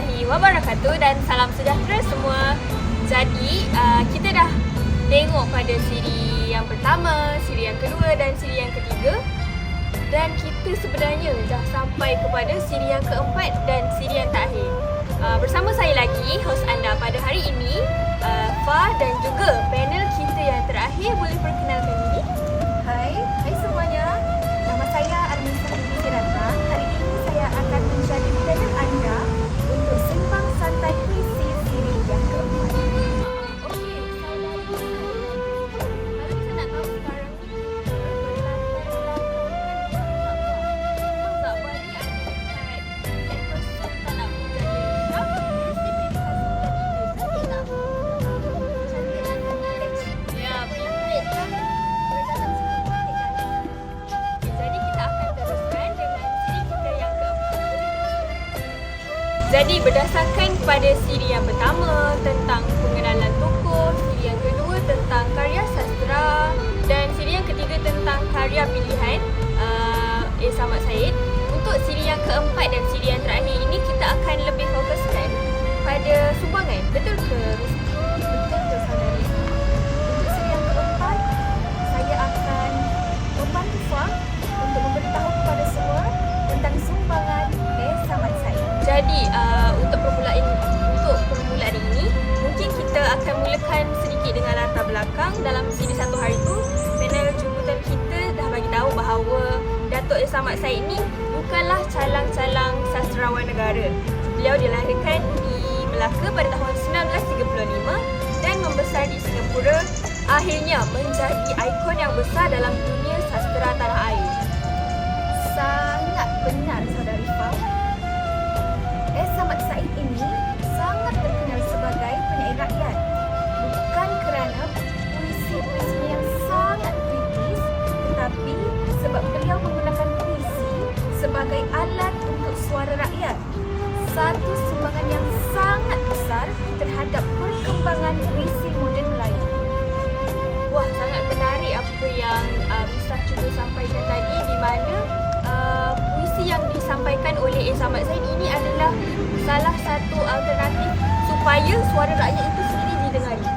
warahmatullahi wabarakatuh dan salam sejahtera semua. Jadi, uh, kita dah tengok pada siri yang pertama, siri yang kedua dan siri yang ketiga. Dan kita sebenarnya dah sampai kepada siri yang keempat dan siri yang terakhir. Uh, bersama saya lagi, host anda pada hari ini, uh, Fa dan juga panel kita yang terakhir boleh perkenalkan diri. Jadi berdasarkan pada siri yang pertama tentang pengenalan tokoh, siri yang kedua tentang karya sastra dan siri yang ketiga tentang karya pilihan uh, A. Samad Said. Untuk siri yang keempat dan siri yang terakhir ini kita akan lebih fokuskan pada sumbangan. Betul ke Miss? Jadi uh, untuk permulaan untuk permulaan ini mungkin kita akan mulakan sedikit dengan latar belakang dalam siri satu hari itu panel jemputan kita dah bagi tahu bahawa Datuk. Samad Said ni bukanlah calang-calang sastrawan negara. Beliau dilahirkan di Melaka pada tahun 1935 dan membesar di Singapura akhirnya menjadi ikon yang besar dalam dunia sastra tanah air. Sangat benar saudari Fa. Eh Samad Said ini sangat terkenal sebagai penyair rakyat. Bukan kerana puisi-puisinya yang sangat kritis, tetapi sebab beliau menggunakan puisi sebagai alat untuk suara rakyat. Satu sumbangan yang sangat besar terhadap perkembangan puisi moden Melayu. Wah, sangat menarik apa yang uh, Misa cuba sampaikan tadi di mana uh, puisi yang disampaikan oleh A. Samad Said ini adalah salah satu alternatif supaya suara rakyat itu sendiri didengari.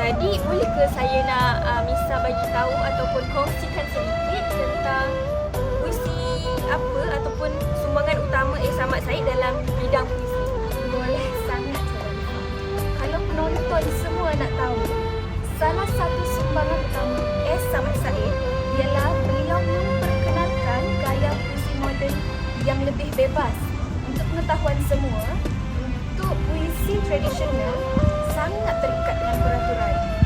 Jadi, boleh ke saya nak uh, Misa bagi tahu ataupun kongsikan sedikit tentang puisi apa ataupun sumbangan utama A. Samad Said dalam bidang puisi? Boleh sangat. Kalau penonton semua nak tahu, salah satu sumbangan utama lebih bebas. Untuk pengetahuan semua, untuk puisi tradisional sangat terikat dengan peraturan.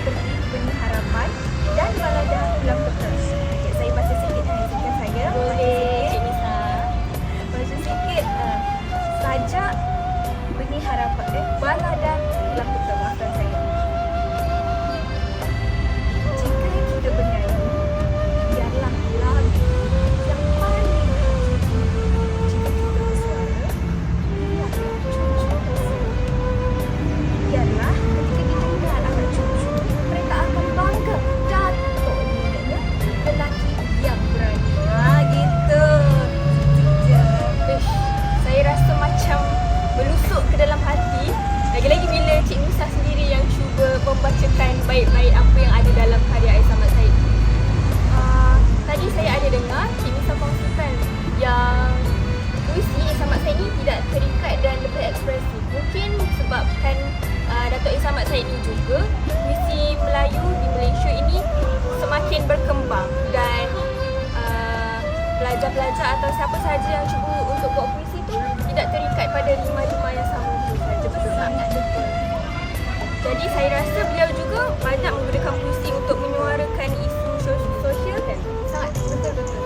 Puisi baik-baik apa yang ada dalam karya Ais Ahmad Said uh, Tadi saya ada dengar Cik Musa kongsikan yang puisi Ais Ahmad Said ni tidak terikat dan lebih ekspresif Mungkin sebabkan uh, Datuk Ais Ahmad Said ni juga puisi Melayu di Malaysia ini semakin berkembang dan uh, pelajar-pelajar atau siapa sahaja yang cuba untuk buat puisi tu tidak terikat pada lima-lima yang sama tu saja. Betul tak? Sangat betul. Jadi saya rasa beliau juga banyak memberikan fungsi untuk menyuarakan isu sosial, sosial kan? Sangat betul betul.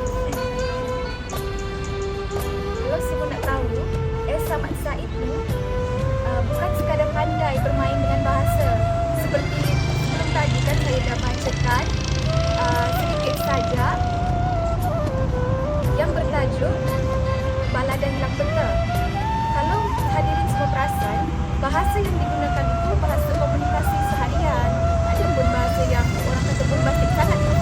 Kalau semua nak tahu, Elsa Maksa itu uh, bukan sekadar pandai bermain dengan bahasa. Seperti tadi kan saya dah bacakan uh, sedikit saja yang bertajuk Bala dan Hilang Peta. Kalau hadirin semua perasan, bahasa yang digunakan itu bahasa komunikasi seharian. Ada pun bahasa yang orang kata pun bahasa sangat.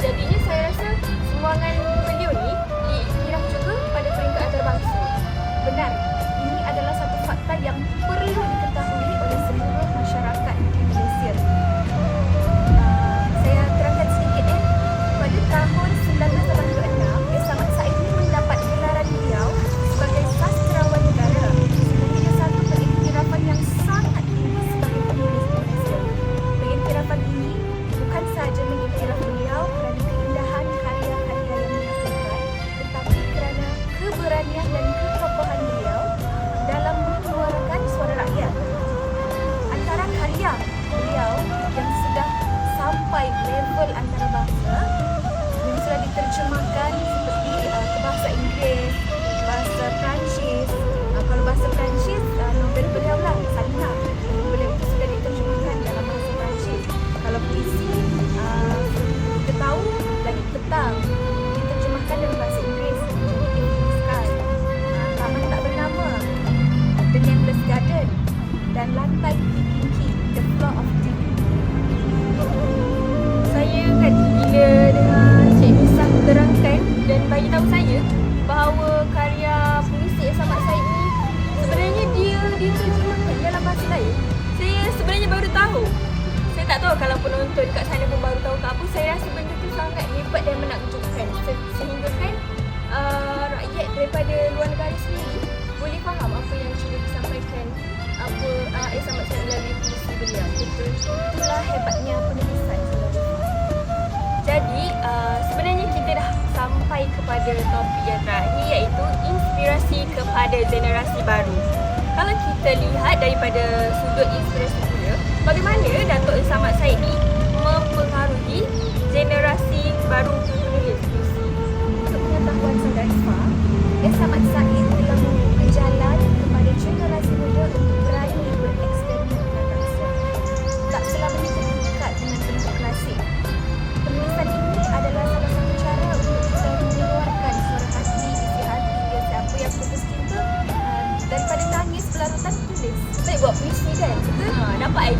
Jadinya saya rasa sumbangan beliau ni dikira juga pada peringkat antarabangsa. Benar, ini adalah satu fakta yang perlu diketahui. Petang diterjemahkan dalam bahasa Inggeris. Evening Sky. Taman Tak Bernama, The Nameless Garden dan Lantai Tinggi, The Floor of Deep. Saya kan gila dengan Cik Nisa terangkan dan bagi tahu saya bahawa karya puisi Esa Mat Said ni sebenarnya dia diterjemahkan dalam bahasa lain. Saya sebenarnya baru tahu. Saya tak tahu kalau penonton kat sana pun baru tahu ke apa. Saya rasa tu sangat hebat dan menakjubkan Se- sehingga kan uh, rakyat daripada luar negara sendiri boleh faham apa yang cuba disampaikan apa uh, Esa Mat Said melalui puisi beliau. Itulah hebatnya penulisan. Jadi uh, sebenarnya kita dah sampai kepada topik yang terakhir iaitu inspirasi kepada generasi baru. Kalau kita lihat daripada sudut inspirasi pula, bagaimana Datuk Samad Said ni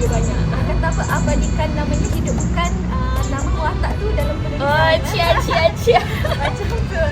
Idea banyak. Ah, kata apa abadikan namanya hidupkan uh, nama watak tu dalam penulisan. Oh, cia cia cia. Macam tu.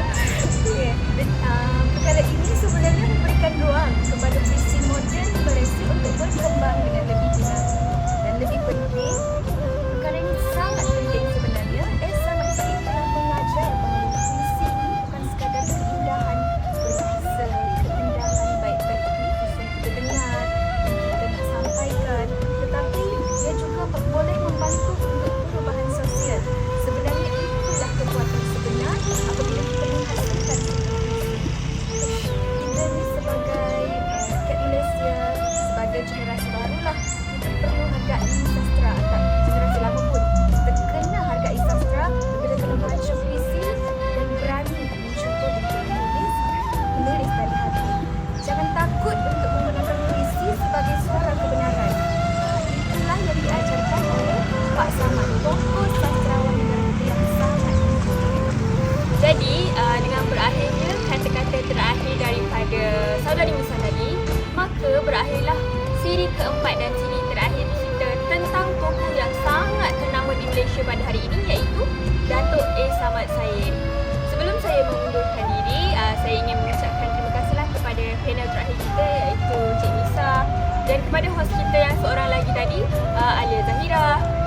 Siri keempat dan siri terakhir kita tentang tokoh yang sangat ternama di Malaysia pada hari ini iaitu Datuk A. Samad Said. Sebelum saya mengundurkan diri, uh, saya ingin mengucapkan terima kasihlah kepada panel terakhir kita iaitu Cik Nisa dan kepada hos kita yang seorang lagi tadi, uh, Alia Zahira